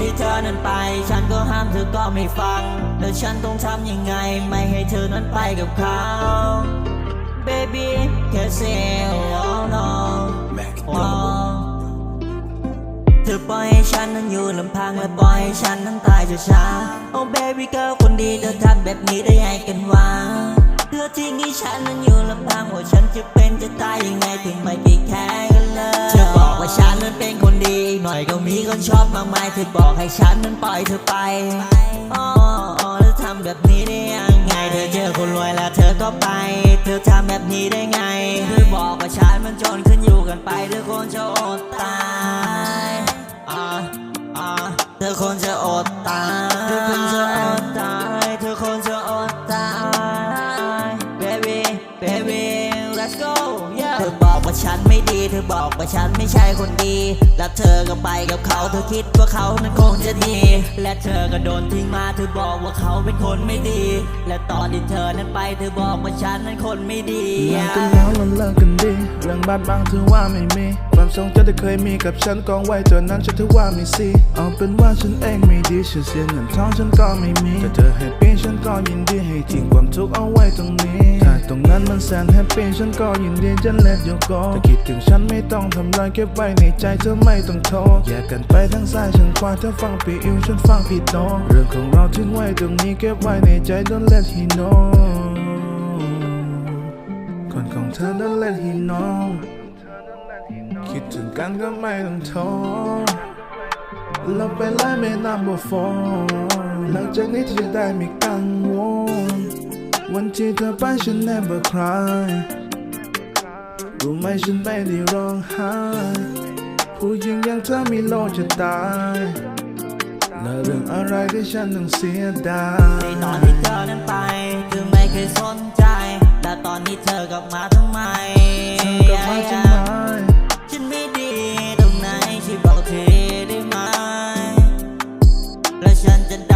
ที่เธอนั้นไป ฉันก็ห้ามเธอก็ไม่ฟัง แล้วฉันต้องทำยังไง ไม่ให้เธอนั้นไปกับเขา baby can't say oh no oh เธอปล่อยให้ฉันนั้นอยู่ลำพังและปล่อยให้ฉันนั้นตายช้าๆ Oh baby girl คนดีเธอทำแบบนี้ได้ไงกันวะ เธอทิ้งให้ฉันนั้นอยู่ลำพังว่าฉันจะเป็นจะตายยังไงถึงไม่ไปแค่กันเลยเธอบอกว่าฉันนั้นเป็นคนดีหน่อยก็มีคนชอบมากมายเธอบอกให้ฉันนั้นปล่อยเธอไปอ๋ออ๋อแล้วทำแบบนี้ได้ยังไง เธอเจอคนรวยแล้วเธอก็ไป เธอทำแบบนี้ได้ไง เธอบอกว่าฉันมันจนขึ้นอยู่กันไปเธอคนจะอดตายอ่าอ่าเธอคนจะ let's go yeah เธอบอกว่าฉันไม่ดี เธอบอกว่าฉันไม่ใช่คนดี แล้วเธอก็ไปกับเขา เธอคิดว่าเขานั้นคงจะดี และเธอก็โดนทิ้งมา เธอบอกว่าเขาเป็นคนไม่ดี และตอนที่เธอนั้นไป เธอบอกว่าฉันนั้นคนไม่ดีเลิกกันแล้วเราเลิกกันดี เรื่องบาดบางถือว่าไม่มี ความทรงจำที่เคยมีกับฉันกองไว้ตัวนั้นฉันถือว่าไม่ซีเอาเป็นว่าฉันเองไม่ดีชื่อเสียงเงินทองฉันก็ไม่มีแต่เธอแฮปปี้ฉัน ก็ยินดีให้ทิ้งความทุกข์เอาไว้ตรงนี้ ถ้าตรงนั้นมันแสนแฮปปี้ฉันก็ยินดีจะ let you go ถ้าคิดถึงฉันไม่ต้องทำลายเก็บไว้ในใจเธอไม่ต้องโทรแยกกันไปทั้งซ้ายฉันขวาเธอฟังปีอิวฉันฟังผิดโนเรื่องของเราทิ้งไว้ตรงนี้เก็บไว้ในใจ don't let he know คนของเธอ don't let he know คิดถึงกันก็ไม่ต้องโทรเราไปไล่ไม่นำบ่ฟอนหลังจากนี้เธอจะได้ม่กังวลวัน ที่เธอไปฉัน never cry รู้ไหมฉันไม่ได้ร้องไห้ ผู้หญิงอย่างเธอมีโลกจะตายและเรื่องอะไรที่ฉันต้องเสียดายในตอนที่เธอนั้นไปคือไม่เคยสนใจ แต่ตอนนี้เธอกลับมาทำไมเธอกลับมาทำไมฉันไม่ดีตรงไหนช่วยบอกเธอได้ไหมและฉันจะ